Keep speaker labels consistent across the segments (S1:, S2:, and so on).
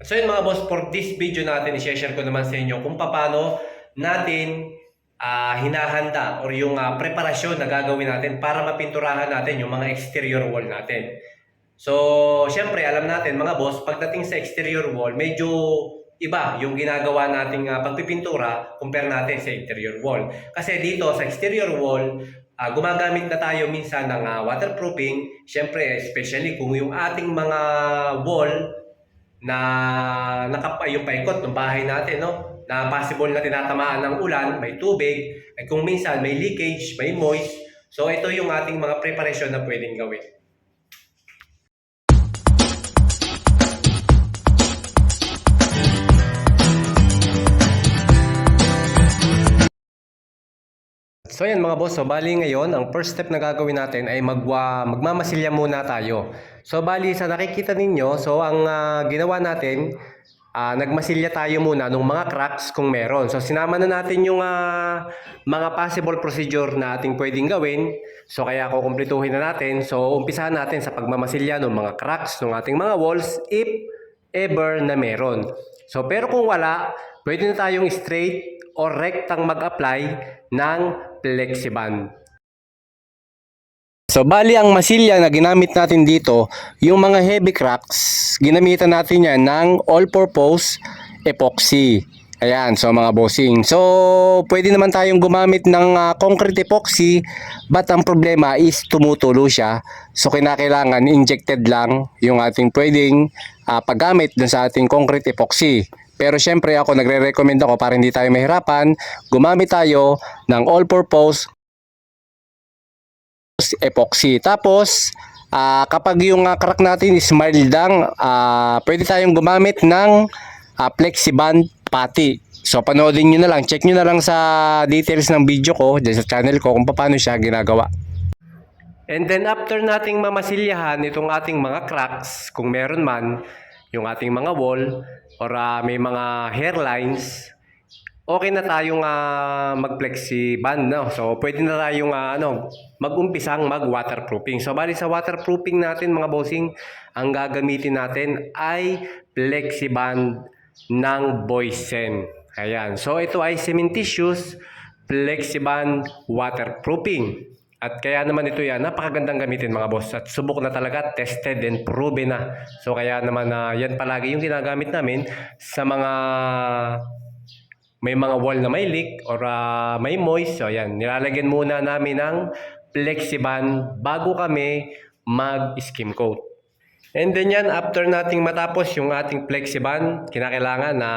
S1: So yun mga boss, for this video natin, i-share ko naman sa inyo kung paano natin ah, hinahanda or yung ah, preparasyon na gagawin natin para mapinturahan natin yung mga exterior wall natin. So, syempre, alam natin mga boss, pagdating sa exterior wall, medyo iba yung ginagawa nating ah, pagpipintura compare natin sa interior wall. Kasi dito sa exterior wall, ah, gumagamit na tayo minsan ng ah, waterproofing. Syempre, especially kung yung ating mga wall na nakapa yung paikot ng bahay natin, no? Na possible na tinatamaan ng ulan, may tubig, ay kung minsan may leakage, may moist. So ito yung ating mga preparation na pwedeng gawin. So yan mga boss, so bali ngayon, ang first step na gagawin natin ay magwa, magmamasilya muna tayo. So bali sa nakikita ninyo, so ang ah, ginawa natin, ah, nagmasilya tayo muna ng mga cracks kung meron. So sinama na natin yung ah, mga possible procedure na ating pwedeng gawin. So kaya kukumpletuhin na natin. So umpisahan natin sa pagmamasilya ng mga cracks ng ating mga walls if ever na meron. So pero kung wala, pwede na tayong straight or rectang mag-apply ng Plexiband. So bali ang masilya na ginamit natin dito, yung mga heavy cracks, ginamitan natin yan ng all-purpose epoxy. Ayan, so mga bossing. So, pwede naman tayong gumamit ng ah, concrete epoxy, but ang problema is tumutulo siya. So, kinakailangan injected lang yung ating pwedeng ah, paggamit dun sa ating concrete epoxy. Pero syempre ako nagre-recommend ako para hindi tayo mahirapan, gumamit tayo ng all-purpose epoxy. Tapos, ah, kapag yung ah, crack natin is mild lang, ah, pwede tayong gumamit ng ah, Plexiband pati. So, panoodin nyo na lang. Check nyo na lang sa details ng video ko, dyan sa channel ko, kung paano siya ginagawa. And then, after nating mamasilyahan itong ating mga cracks, kung meron man, yung ating mga wall, or ah, may mga hairlines, okay na tayong uh, mag-flexiband, no? So, pwede na tayong ah, ano, mag-umpisang mag-waterproofing. So, bali sa waterproofing natin, mga bossing, ang gagamitin natin ay flexiband ng Boysen. Ayan. So, ito ay cementitious flexiband waterproofing. At kaya naman ito yan, napakagandang gamitin mga boss. At subok na talaga, tested and proven na. So kaya naman na yan palagi yung ginagamit namin sa mga may mga wall na may leak or ah, may moist. So ayan, nilalagyan muna namin ng Plexiband bago kami mag-skim coat. And then yan, after nating matapos yung ating Plexiband, kinakailangan na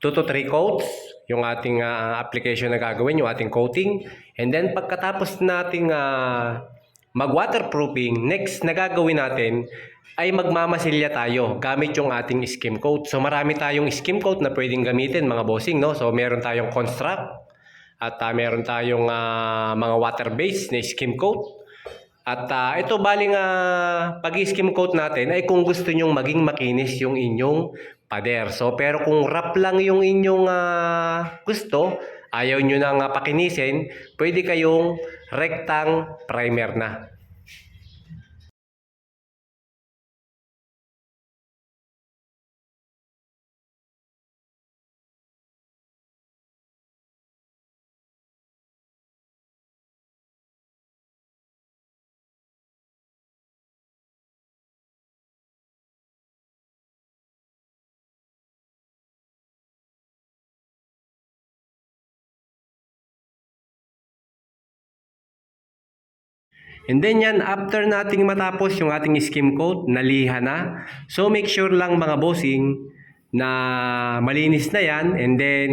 S1: 2 to 3 coats yung ating ah, application na gagawin, yung ating coating. And then pagkatapos nating ah, mag-waterproofing, next na gagawin natin ay magmamasilya tayo gamit yung ating skim coat. So marami tayong skim coat na pwedeng gamitin mga bossing, no? So meron tayong construct at ah, meron tayong ah, mga water-based na skim coat. At ah, ito baling uh, pag-skim coat natin ay kung gusto nyong maging makinis yung inyong pader. So pero kung rough lang yung inyong ah, gusto, ayaw nyo nang ah, pakinisin, pwede kayong rectang primer na. And then yan, after nating matapos yung ating skim coat, naliha na. So make sure lang mga bossing na malinis na yan and then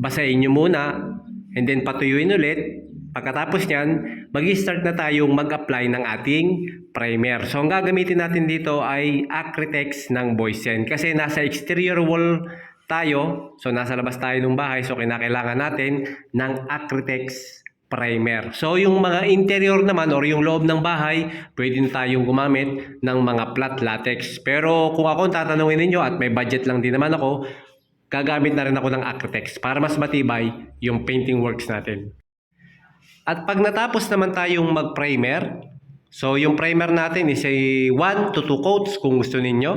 S1: basahin nyo muna and then patuyuin ulit. Pagkatapos nyan, mag-start na tayong mag-apply ng ating primer. So ang gagamitin natin dito ay Acritex ng Boysen kasi nasa exterior wall tayo. So nasa labas tayo ng bahay so kinakailangan natin ng Acritex primer. So yung mga interior naman or yung loob ng bahay, pwede na tayong gumamit ng mga flat latex. Pero kung ako tatanungin ninyo at may budget lang din naman ako, gagamit na rin ako ng Acrytex para mas matibay yung painting works natin. At pag natapos naman tayong mag-primer, So yung primer natin is a 1 to 2 coats kung gusto ninyo.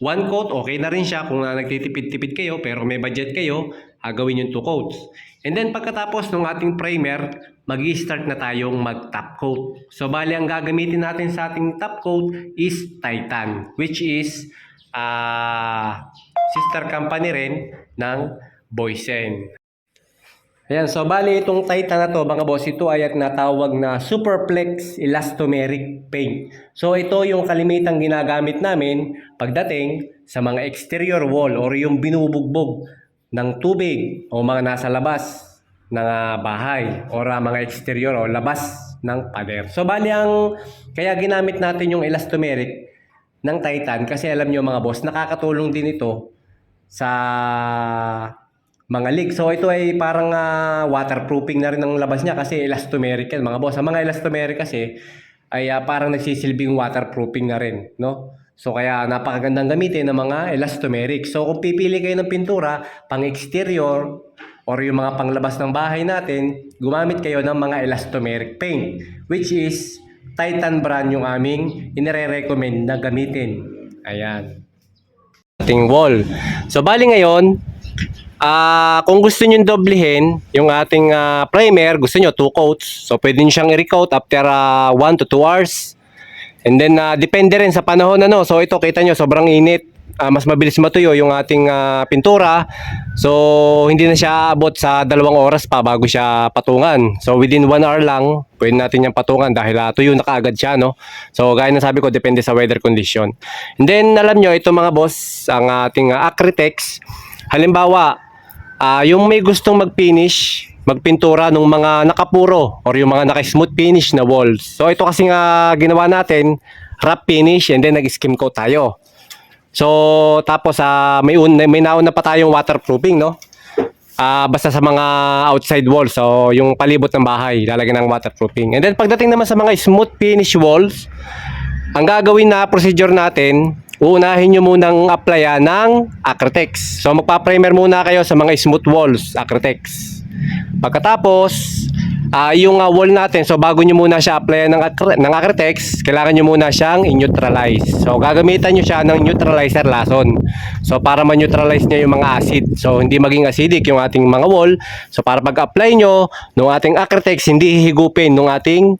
S1: One coat, okay na rin siya kung uh, nagtitipid-tipid kayo pero may budget kayo, gagawin yung 2 coats. And then pagkatapos ng ating primer, mag start na tayong mag-top coat. So bali ang gagamitin natin sa ating top coat is Titan, which is ah sister company rin ng Boysen. Ayan, so bali itong Titan na to mga boss, ito ay at natawag na Superflex Elastomeric Paint. So ito yung kalimitang ginagamit namin pagdating sa mga exterior wall or yung binubugbog ng tubig o mga nasa labas ng ah, bahay or ah, mga exterior o labas ng pader. So bali ang kaya ginamit natin yung elastomeric ng Titan kasi alam nyo mga boss, nakakatulong din ito sa mga leak. So ito ay parang ah, waterproofing na rin ang labas niya kasi elastomeric yan mga boss. Ang mga elastomeric kasi ay ah, parang nagsisilbing waterproofing na rin, no? So kaya napakagandang gamitin ng mga elastomeric. So kung pipili kayo ng pintura pang exterior or yung mga panglabas ng bahay natin, gumamit kayo ng mga elastomeric paint which is Titan brand yung aming inire-recommend na gamitin. Ayan. Ating wall. So bali ngayon, Ah, kung gusto niyo doblehin yung ating ah, primer, gusto niyo two coats. So pwede niyo siyang i-recoat after 1 to 2 hours. And then ah, depende rin sa panahon ano. So ito kita niyo sobrang init. Ah, mas mabilis matuyo yung ating ah, pintura. So hindi na siya abot sa dalawang oras pa bago siya patungan. So within 1 hour lang, pwede natin yung patungan dahil ah, tuyo na kaagad siya no. So gaya na sabi ko depende sa weather condition. And then alam niyo ito mga boss, ang ating uh, Acritex Halimbawa, ah yung may gustong mag-finish, magpintura ng mga nakapuro or yung mga naka-smooth finish na walls. So ito kasi nga ginawa natin, wrap finish and then nag-skim coat tayo. So tapos ah may un may nauna pa tayong waterproofing, no? Ah basta sa mga outside walls, so yung palibot ng bahay, lalagyan ng waterproofing. And then pagdating naman sa mga smooth finish walls, ang gagawin na procedure natin, uunahin nyo munang applyan ng Acritex. So magpa-primer muna kayo sa mga smooth walls, Acritex. Pagkatapos, ah yung ah, wall natin, so bago nyo muna siya applyan ng, ng Acritex, kailangan nyo muna siyang i-neutralize. So gagamitan nyo siya ng neutralizer lason. So para ma-neutralize niya yung mga acid. So hindi maging acidic yung ating mga wall. So para pag-apply nyo ng ating Acritex, hindi hihigupin ng ating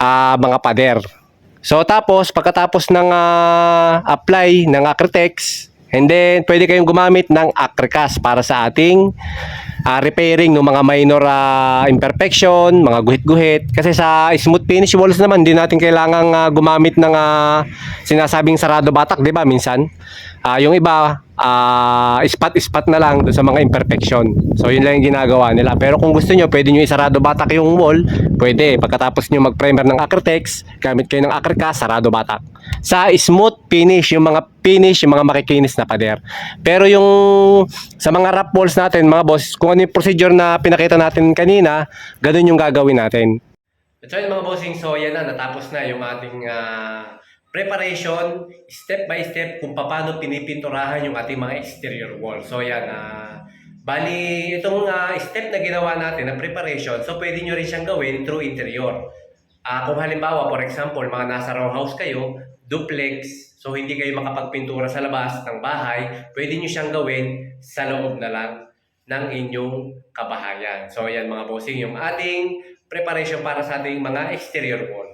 S1: ah, mga pader. So tapos pagkatapos ng ah, apply ng Acritex, and then pwede kayong gumamit ng Acricas para sa ating ah, repairing ng mga minor ah, imperfection, mga guhit-guhit. Kasi sa smooth finish walls naman, hindi natin kailangang ah, gumamit ng ah, sinasabing sarado batak, di ba minsan? Ah, yung iba, ah, ispat-ispat na lang doon sa mga imperfection. So yun lang yung ginagawa nila. Pero kung gusto nyo, pwede nyo isarado batak yung wall, pwede. Pagkatapos nyo mag-primer ng Acritex, gamit kayo ng Acricas, sarado batak. Sa smooth finish, yung mga finish, yung mga makikinis na pader. Pero yung sa mga wrap walls natin, mga boss, kung ano yung procedure na pinakita natin kanina, ganun yung gagawin natin. So yun mga bossing, so yan na, natapos na yung ating ah, preparation, step by step kung paano pinipinturahan yung ating mga exterior wall. So yan, ah, bali itong ah, step na ginawa natin na preparation, so pwede nyo rin siyang gawin through interior. Ah, kung halimbawa, for example, mga nasa row house kayo, duplex, so hindi kayo makapagpintura sa labas ng bahay, pwede nyo siyang gawin sa loob na lang ng inyong kabahayan. So yan mga bossing, yung ating preparation para sa ating mga exterior wall.